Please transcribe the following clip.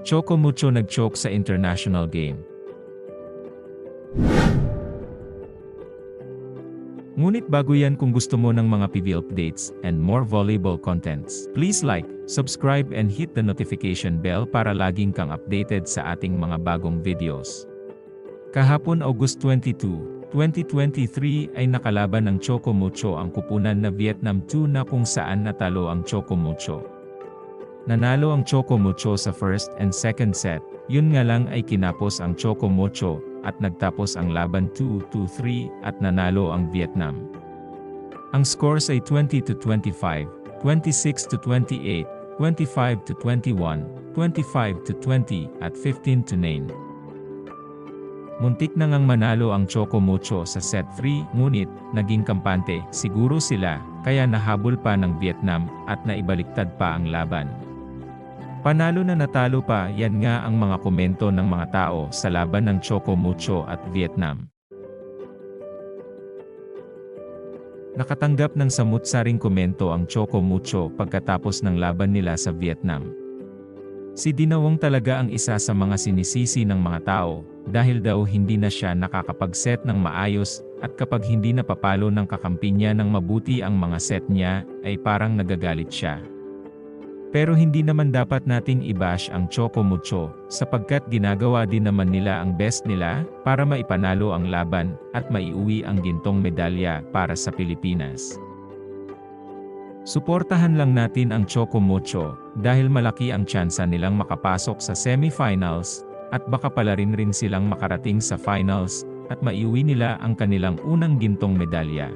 Choco Mucho nag-choke sa international game. Ngunit bago yan kung gusto mo ng mga PV updates and more volleyball contents, please like, subscribe and hit the notification bell para laging kang updated sa ating mga bagong videos. Kahapon August 22, 2023 ay nakalaban ng Choco Mucho ang kupunan na Vietnam 2 na kung saan natalo ang Choco Mucho. Nanalo ang Choco Mucho sa first and second set, yun nga lang ay kinapos ang Choco Mucho at nagtapos ang laban 2-2-3 at nanalo ang Vietnam. Ang scores ay 20 to 25, 26 to 28, 25 to 21, 25 to 20 at 15 to 9. Muntik na ngang manalo ang Choco Mucho sa set 3, ngunit, naging kampante, siguro sila, kaya nahabol pa ng Vietnam, at naibaliktad pa ang laban. Panalo na natalo pa, yan nga ang mga komento ng mga tao sa laban ng Choco Mucho at Vietnam. Nakatanggap ng samut-saring komento ang Choco Mucho pagkatapos ng laban nila sa Vietnam. Si Dinawong talaga ang isa sa mga sinisisi ng mga tao, dahil daw hindi na siya nakakapag-set ng maayos, at kapag hindi napapalo ng kakampi niya ng mabuti ang mga set niya, ay parang nagagalit siya. Pero hindi naman dapat nating i-bash ang Choco Mucho, sapagkat ginagawa din naman nila ang best nila, para maipanalo ang laban, at maiuwi ang gintong medalya para sa Pilipinas. Suportahan lang natin ang Choco Mucho, dahil malaki ang tsansa nilang makapasok sa semifinals, at baka pala rin rin silang makarating sa finals, at maiuwi nila ang kanilang unang gintong medalya.